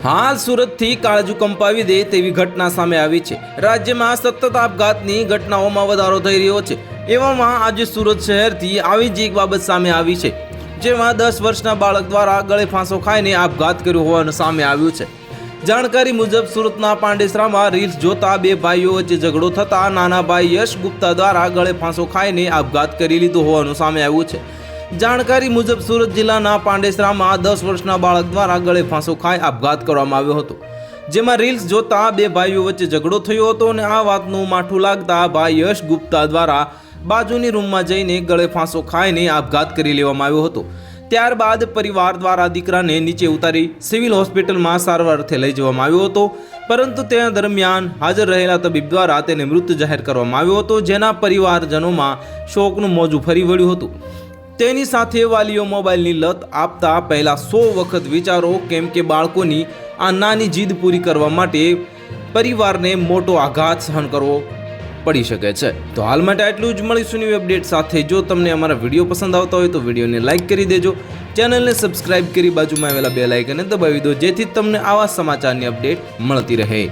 હાલ સુરતથી કાળજુ કંપાવી દે તેવી ઘટના સામે આવી છે. રાજ્યમાં સતત આપઘાતની ઘટનાઓમાં વધારો થઈ રહ્યો છે. એવામાં આજે સુરત શહેરથી આવી જ એક બાબત સામે આવી છે, જેમાં દસ વર્ષના બાળક દ્વારા ગળે ફાંસો ખાઈને આપઘાત કર્યો હોવાનું સામે આવ્યું છે. જાણકારી મુજબ સુરતના પાંડેસરામાં રીલ્સ જોતા બે ભાઈઓ વચ્ચે ઝઘડો થતા નાના ભાઈ યશ ગુપ્તા દ્વારા ગળે ફાંસો ખાઈને આપઘાત કરી લીધો હોવાનું સામે આવ્યું છે. જાણકારી મુજબ સુરત જિલ્લાના પાંડેસરામાં દસ વર્ષના બાળક દ્વારા ગળે ફાંસો ખાઈ આપઘાત કરવામાં આવ્યો હતો. જેમાં રીલ્સ જોતા બે ભાઈઓ વચ્ચે ઝઘડો થયો હતો અને આ વાતનું માઠું લાગતા ભાઈ યશ ગુપ્તા દ્વારા બાજુની રૂમમાં જઈને ગળે ફાંસો ખાઈને આપઘાત કરી લેવામાં આવ્યો હતો. ત્યારબાદ પરિવાર દ્વારા દીકરાને નીચે ઉતારી સિવિલ હોસ્પિટલમાં સારવાર અર્થે લઈ જવામાં આવ્યો હતો. પરંતુ તે દરમિયાન હાજર રહેલા તબીબ દ્વારા તેને મૃત જાહેર કરવામાં આવ્યો હતો, જેના પરિવારજનોમાં શોકનું મોજું ફરી વળ્યું હતું. તેની સાથે વાલીઓ મોબાઈલની લત આપતા પહેલાં સો વખત વિચારો કેમ કે બાળકોની આ નાની જીદ પૂરી કરવા માટે પરિવારને મોટો આઘાત સહન કરવો પડી શકે છે. તો હાલ માટે આટલું જ. મળીશું ન્યૂ અપડેટ સાથે. જો તમને અમારા વીડિયો પસંદ આવતા હોય તો વિડીયોને લાઇક કરી દેજો. ચેનલને સબસ્ક્રાઇબ કરી બાજુમાં આવેલા બે લાઇકને દબાવી દો, જેથી તમને આવા સમાચારની અપડેટ મળતી રહે.